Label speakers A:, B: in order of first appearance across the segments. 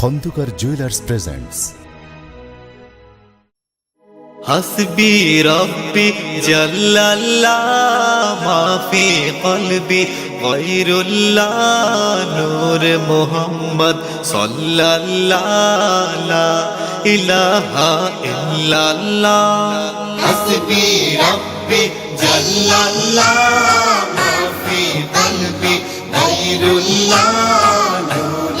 A: Khandakar jewellers presents.
B: হাসবি রব্বি জাল্লাল্লাহ, মাফি কলবি গায়রুল্লাহ, নূর মোহাম্মদ সাল্লাল্লাহ, লা ইলাহা ইল্লাল্লাহ। হাসবি রব্বি জাল্লাল্লাহ, মাফি কলবি গায়রুল্লাহ, নূর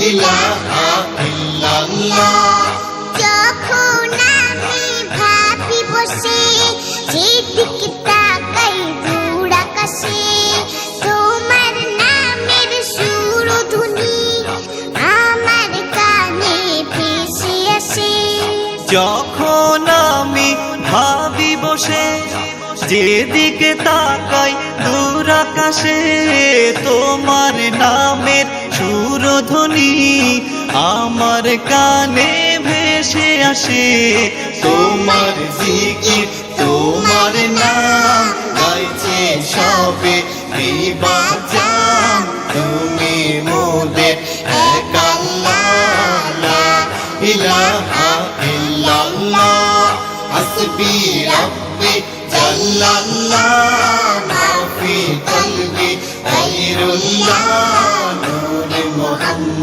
B: ইলাহা ইল্লাল্লাহ
C: আমি ভাবি
B: যখন আমি ভাবি বসে যেদিকে তাকাই দূর আকাশে তোমার নামের সুরধ্বনি আমার কানে ভেসে আসে। তোমার জিকির, তোমার নাম গাইছে সবে। বিবাজান তুমি মোদের এক আল্লাহ ইলাহা ইল্লাল্লাহ। হাসবি রাব্বি জাল্লাল্লাহ মা ফি কলবি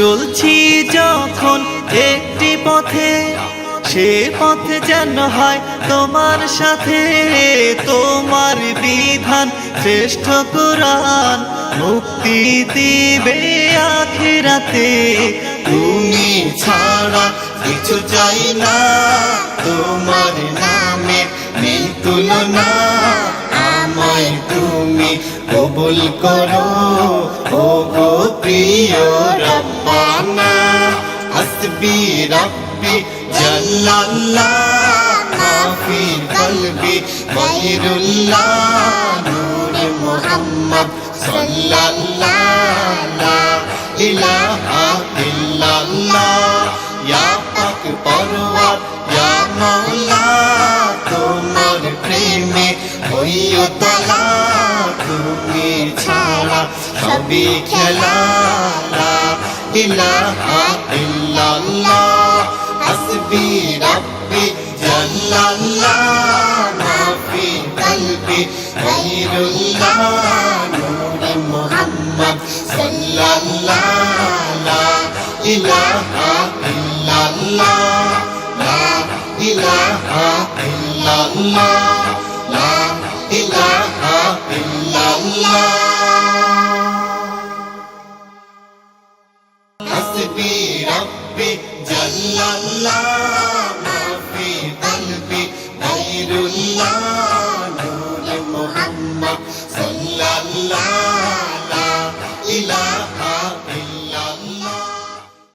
C: চলছি যখন একটি পথে,
B: সে পথে যেন হয় তোমার সাথে। তোমার বিধান, শ্রেষ্ঠ কোরআন, মুক্তি দিবে আখেরাতে। তুমি ছাড়া কিছু চাই না, তোমার নামে নেই তুলনা। আমায় তুমি কবুল করো ও গো প্রিয় হাসবি রব্বি, জাল্লাল্লাহ মা ফি কলবি গায়রুল্লাহ নূর মুহাম্মদ সাল্লাল্লাহ, ইলাহা ইল্লাল্লাহ, ইয়া পাক পরওয়ার, ইয়া মাওলা, তোমার প্রেমে হইও তলা, তুমি ছাড়া সবই খেলা, ইলাহা ইল্লাল্লাহ। illallah hasbi rabbi jallallah ma fi qalbi ghayrullah nuri muhammad sallallah la ilaha illallah la ilaha illallah la ilaha illallah hasbi rabbi কলবি জাল্লাল্লাহ মাফি কলবি গায়রুল্লাহ।